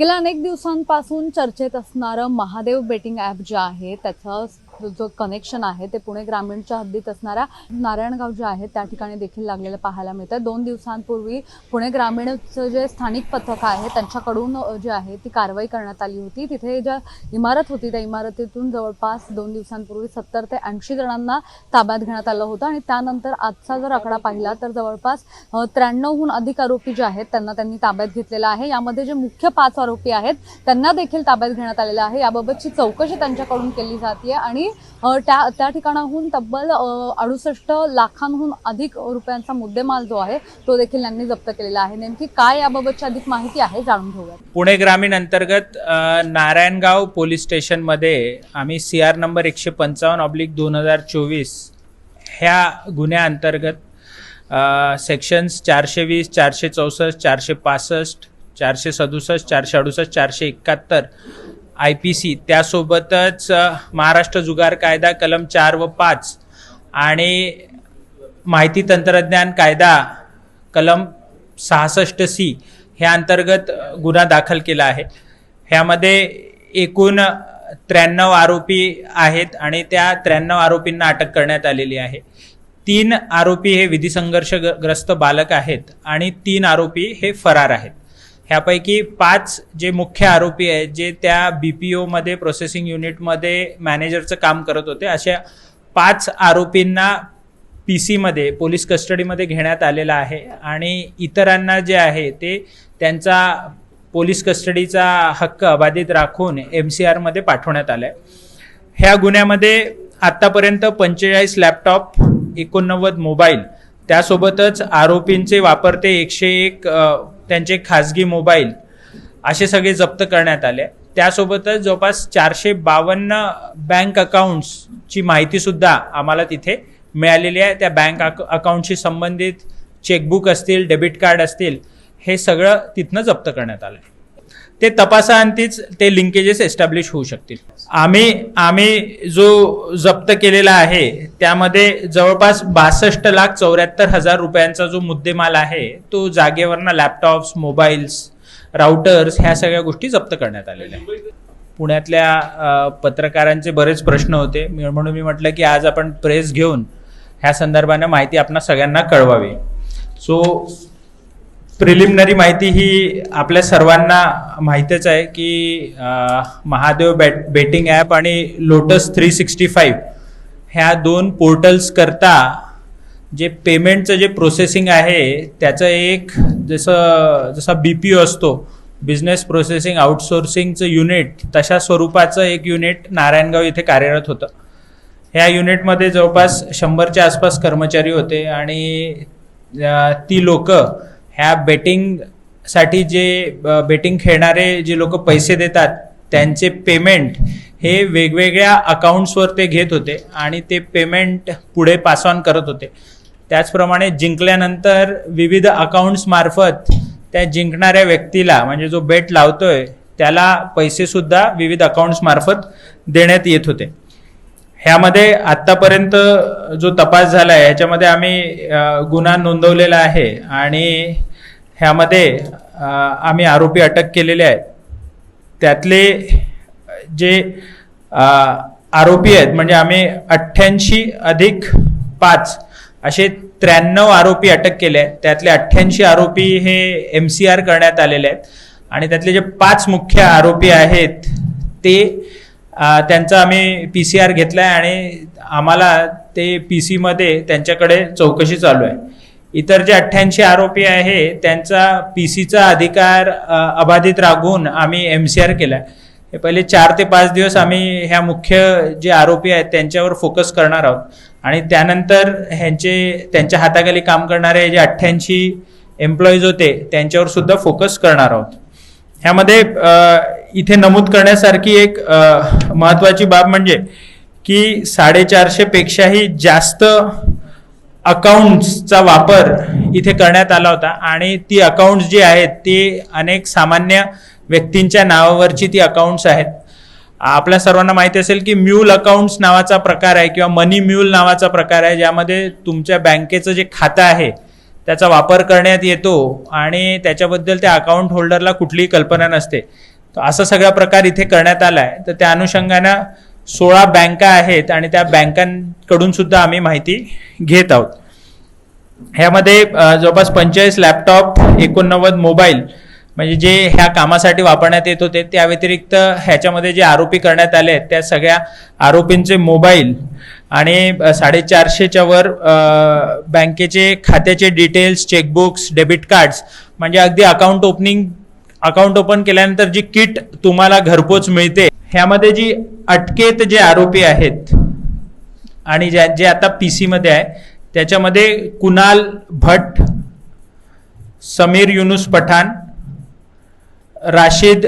गेल्या अनेक दिवसांपासून चर्चेत असणारं महादेव बेटिंग ॲप जे आहे त्याचं जो कनेक्शन आहे ते पुणे ग्रामीणच्या हद्दीत असणाऱ्या नारायणगाव जे आहे त्या ठिकाणी देखील लागलेलं पाहायला मिळतं. दोन दिवसांपूर्वी पुणे ग्रामीणचं जे स्थानिक पथक आहे त्यांच्याकडून जे आहे ती कारवाई करण्यात आली होती. तिथे ज्या इमारत होती त्या इमारतीतून जवळपास दोन दिवसांपूर्वी सत्तर ते ऐंशी जणांना ताब्यात घेण्यात आलं होतं आणि त्यानंतर आजचा जर आकडा पाहिला तर जवळपास त्र्याण्णवहून अधिक आरोपी जे आहेत त्यांना त्यांनी ताब्यात घेतलेला आहे. यामध्ये जे मुख्य पाच आरोपी आहेत त्यांना देखील ताब्यात घेण्यात आलेलं आहे. याबाबतची चौकशी त्यांच्याकडून केली जाते आणि त्या त्या ठिकाणाहून तब्बल अडुसष्ट लाखांहून अधिक रुपयांचा मुद्देमाल जो आहे तो देखील त्यांनी जप्त केलेला आहे. नेमकी काय याबाबतची अधिक माहिती आहे जाणून घेऊया पुणे ग्रामीण अंतर्गत नारायणगाव पोलीस स्टेशनमध्ये आम्ही सी आर नंबर एकशे पंचावन्न ऑब्लिक दोन हजार चोवीस ह्या गुन्ह्याअंतर्गत सेक्शन्स चारशे वीस चारशे चौसष्ट चारशे पासष्ट चारशे सदुसष्ट चारशे अडुसष्ट चारशे एकाहत्तर आय पी सी त्यासोबतच महाराष्ट्र जुगार कायदा कलम चार व पाच आणि माहिती तंत्रज्ञान कायदा कलम सहासष्ट सी ह्या अंतर्गत गुन्हा दाखल केला आहे. ह्यामध्ये एकूण त्र्याण्णव आरोपी आहेत आणि त्या त्र्याण्णव आरोपींना अटक करण्यात आलेली आहे. तीन आरोपी हे विधिसंघर्षग्रस्त बालक आहेत आणि तीन आरोपी हे फरार आहेत. ह्यापैकी पाच जे मुख्य आरोपी आहेत जे त्या बी पी ओमध्ये प्रोसेसिंग युनिटमध्ये मॅनेजरचं काम करत होते अशा पाच आरोपींना पी सीमध्ये पोलीस कस्टडीमध्ये घेण्यात आलेला आहे. आणि इतरांना जे आहे ते त्यांचा पोलीस कस्टडीचा हक्क अबाधित राखून एम सी आरमध्ये पाठवण्यात आलं आहे ह्या गुन्ह्यामध्ये आत्तापर्यंत पंचेचाळीस लॅपटॉप एकोणनव्वद मोबाईल त्यासोबतच आरोपींचे वापरते एकशे एक त्यांचे खाजगी मोबाईल असे सगळे जप्त करण्यात आले. त्यासोबतच जवळपास चारशे बावन्न बँक अकाउंट्सची माहितीसुद्धा आम्हाला तिथे मिळालेली आहे. त्या बँक अक अकाउंटशी संबंधित चेकबुक असतील डेबिट कार्ड असतील हे सगळं तिथनं जप्त करण्यात आलं आहे ते तपासाअंतीच ते लिंकेजेस एस्टॅब्लिश होऊ शकतील. आम्ही आम्ही जो जप्त केलेला आहे त्यामध्ये जवळपास बासष्ट लाख चौऱ्याहत्तर हजार रुपयांचा जो मुद्देमाल आहे तो जागेवरनं लॅपटॉप्स मोबाईल्स राऊटर्स ह्या सगळ्या गोष्टी जप्त करण्यात आलेल्या आहेत. पुण्यातल्या पत्रकारांचे बरेच प्रश्न होते. मी- म्हणून मी म्हटलं की आज आपण प्रेस घेऊन ह्या संदर्भानं माहिती आपणा सगळ्यांना कळवावी. सो प्रिलिमिनरी माहिती ही आपल्या सर्वांना माहितीच आहे की महादेव बॅट बेटिंग ॲप आणि लोटस थ्री सिक्स्टी फाईव्ह ह्या दोन पोर्टल्स करता जे पेमेंटचं जे प्रोसेसिंग आहे त्याचं एक जसं जसा बी पी ओ असतो बिझनेस प्रोसेसिंग आउटसोर्सिंगचं युनिट तशा स्वरूपाचं एक युनिट नारायणगाव इथे कार्यरत होतं. ह्या युनिटमध्ये जवळपास शंभरच्या आसपास कर्मचारी होते आणि ती लोक ह्या बेटिंगसाठी जे बेटिंग खेळणारे जे लोक पैसे देतात त्यांचे पेमेंट हे वेगवेगळ्या अकाउंट्सवर ते घेत होते आणि ते पेमेंट पुढे पास ऑन करत होते. त्याचप्रमाणे जिंकल्यानंतर विविध अकाउंट्समार्फत त्या जिंकणाऱ्या व्यक्तीला म्हणजे जो बेट लावतोय त्याला पैसेसुद्धा विविध अकाउंट्समार्फत देण्यात येत होते. ह्यामध्ये आत्तापर्यंत जो तपास झाला आहे ह्याच्यामध्ये आम्ही गुन्हा नोंदवलेला आहे आणि ह्यामध्ये आम्ही आरोपी अटक केलेले आहेत. त्यातले जे आरोपी आहेत म्हणजे आम्ही अठ्ठ्याऐंशी अधिक पाच असे त्र्याण्णव आरोपी अटक केले आहेत. त्यातले अठ्ठ्याऐंशी आरोपी हे एम सी आर करण्यात आलेले आहेत. आणि त्यातले जे पाच मुख्य आरोपी आहेत ते त्यांचा आम्ही पी सी आर घेतला आहे आणि आम्हाला ते पी सीमध्ये त्यांच्याकडे चौकशी चालू आहे. इतर जे अठ्ठ्याऐंशी आरोपी आहे त्यांचा पी सीचा अधिकार अबाधित राखून आम्ही एम सी आर केला आहे हे पहिले चार ते पाच दिवस आम्ही ह्या मुख्य जे आरोपी आहेत त्यांच्यावर फोकस करणार आहोत. आणि त्यानंतर ह्यांचे त्यांच्या हाताखाली काम करणारे जे अठ्ठ्याऐंशी एम्प्लॉईज होते त्यांच्यावर सुद्धा फोकस करणार आहोत. ह्यामध्ये इथे नमूद करण्यासारखी एक महत्त्वाची महत्वाची बाब म्हणजे की साडेचारशेपेक्षाही जास्त अकाउंट्सचा वापर इथे करण्यात आला होता. आणि ती अकाउंट्स जी आहेत ती अनेक सामान्य व्यक्तींच्या नावावरची ती अकाउंट्स आहेत. आपल्या सर्वांना माहिती असेल की म्यूल अकाउंट्स नावाचा प्रकार आहे किंवा मनी म्यूल नावाचा प्रकार आहे ज्यामध्ये तुमच्या बँकेचं जे खातं आहे त्याचा वापर करण्यात येतो आणि त्याच्याबद्दल त्या अकाउंट होल्डरला कुठलीही कल्पना नसते. तर असा सगळा प्रकार इथे करण्यात आला आहे तर त्या अनुषंगानं सोळा बँका आहेत आणि त्या बँकांकडून सुद्धा आम्ही माहिती घेत आहोत. ह्यामध्ये जवळपास पंचेचाळीस लॅपटॉप एकोणनव्वद मोबाईल म्हणजे जे ह्या कामासाठी वापरण्यात येत होते त्या व्यतिरिक्त ह्याच्यामध्ये जे आरोपी करण्यात आले आहेत त्या सगळ्या आरोपींचे मोबाईल आणि साडेचारशेच्या वर बँकेचे खात्याचे डिटेल्स चेकबुक्स डेबिट कार्ड्स म्हणजे अगदी अकाउंट ओपनिंग अकाउंट ओपन केल्यानंतर जी किट तुम्हाला घरपोच मिळते ह्यामध्ये जी अटकेत जे आरोपी आहेत आणि ज्या जे आता पी सीमध्ये आहे त्याच्यामध्ये कुणाल भट समीर युनुस पठाण राशिद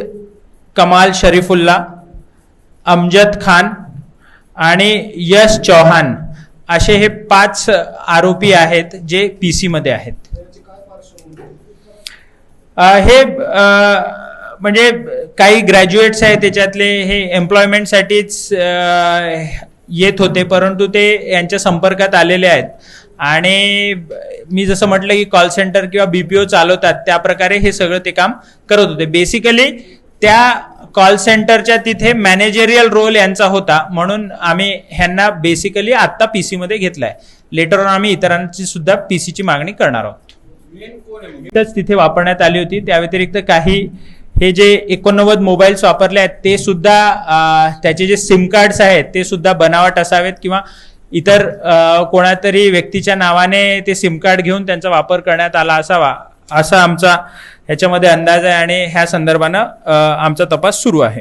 कमाल शरीफुल्ला अमजद खान आणि यश चौहान असे हे पाच आरोपी आहेत जे पी सीमध्ये आहेत. हे म्हणजे काही ग्रॅज्युएट्स आहेत त्याच्यातले हे एम्प्लॉयमेंटसाठीच येत होते परंतु ते यांच्या संपर्कात आलेले आहेत. आणि मी जसं म्हटलं की कॉल सेंटर किंवा बीपीओ चालवतात त्या प्रकारे हे सगळं ते काम करत होते. बेसिकली त्या कॉल सेंटरच्या तिथे मॅनेजरियल रोल यांचा होता म्हणून आम्ही ह्यांना बेसिकली आत्ता पीसी मध्ये घेतलाय. लेटर आम्ही इतरांची सुद्धा पीसीची मागणी करणार आहोत. तिथे वापरण्यात आली होती. त्या व्यतिरिक्त काही हे जे एकोणनव्वद मोबाईल्स वापरले आहेत ते सुद्धा त्याचे जे सिम कार्ड्स आहेत ते सुद्धा बनावट असावेत किंवा इतर कोणातरी व्यक्तीच्या नावाने ते सिम कार्ड घेऊन त्यांचा वापर करण्यात आला असावा असा आमचा ह्याच्यामध्ये अंदाज आहे आणि ह्या संदर्भानं आमचा तपास सुरू आहे.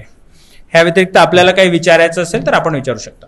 ह्या व्यतिरिक्त आपल्याला काही विचारायचं असेल तर आपण विचारू शकता.